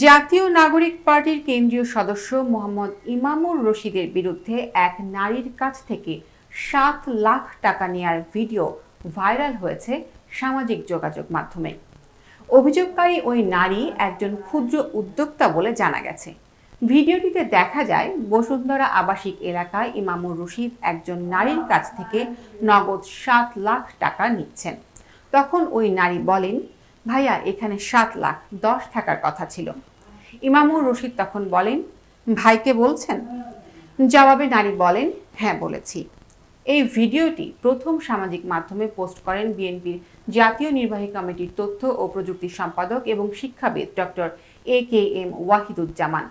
জাতীয় নাগরিক পার্টির কেন্দ্রীয় সদস্য মোহাম্মদ ইমামুর রশিদের বিরুদ্ধে এক নারীর কাছ থেকে সাত লাখ টাকা নেয়ার ভিডিও ভাইরাল হয়েছে সামাজিক যোগাযোগ মাধ্যমে। অভিযোগকারী ওই নারী একজন ক্ষুদ্র উদ্যোক্তা বলে জানা গেছে। ভিডিওটিতে দেখা যায়, বসুন্ধরা আবাসিক এলাকায় ইমামুর রশিদ একজন নারীর কাছ থেকে নগদ সাত লাখ টাকা নিচ্ছেন। তখন ওই নারী বলেন ভাইয়া, এখানে সাত লাখ, দশ থাকার কথা ছিল। ইমামুর রশিদ তখন বলেন ভাইকে বলছেন? জবাবে নারী বলেন হ্যাঁ বলেছি। এই ভিডিওটি প্রথম সামাজিক মাধ্যমে পোস্ট করেন বিএনপির জাতীয় নির্বাহী কমিটির তথ্য ও প্রযুক্তি সম্পাদক এবং শিক্ষাবিদ doctor A K M Wahiduzzaman.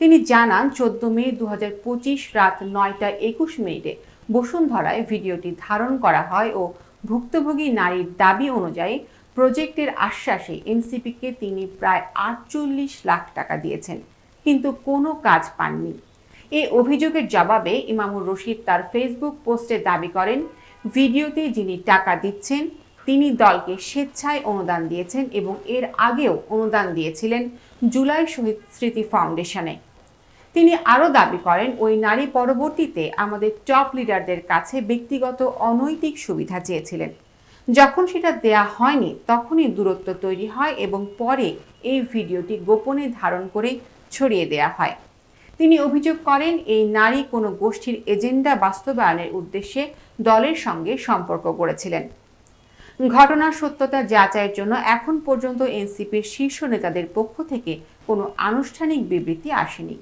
তিনি জানান, চোদ্দ মে দু হাজার পঁচিশ রাত নয়টা একুশ মিনিটে বসুন্ধরায় ভিডিওটি ধারণ করা হয় ও ভুক্তভোগী নারীর দাবি অনুযায়ী প্রজেক্টের আশ্বাসে এনসিপিকে তিনি প্রায় আটচল্লিশ লাখ টাকা দিয়েছেন, কিন্তু কোনো কাজ পাননি। এই অভিযোগের জবাবে ইমামুর রশিদ তার ফেসবুক পোস্টে দাবি করেন, ভিডিওতে যিনি টাকা দিচ্ছেন, তিনি দলকে স্বেচ্ছায় অনুদান দিয়েছেন এবং এর আগেও অনুদান দিয়েছিলেন জুলাই শহীদ স্মৃতি ফাউন্ডেশনে। তিনি আরও দাবি করেন, ওই নারী পরবর্তীতে আমাদের টপ লিডারদের কাছে ব্যক্তিগত অনৈতিক সুবিধা চেয়েছিলেন। যখন সেটা দেয়া হয়নি, তখনই দূরত্ব তৈরি হয় এবং পরে এই ভিডিওটি গোপনে ধারণ করে ছড়িয়ে দেয়া হয়। তিনি অভিযোগ করেন, এই নারী কোনো গোষ্ঠীর এজেন্ডা বাস্তবায়নের উদ্দেশ্যে দলের সঙ্গে সম্পর্ক করেছিলেন ঘটনার সত্যতা যাচাইয়ের জন্য এখন পর্যন্ত এনসিপির শীর্ষ নেতাদের পক্ষ থেকে কোনো আনুষ্ঠানিক বিবৃতি আসেনি।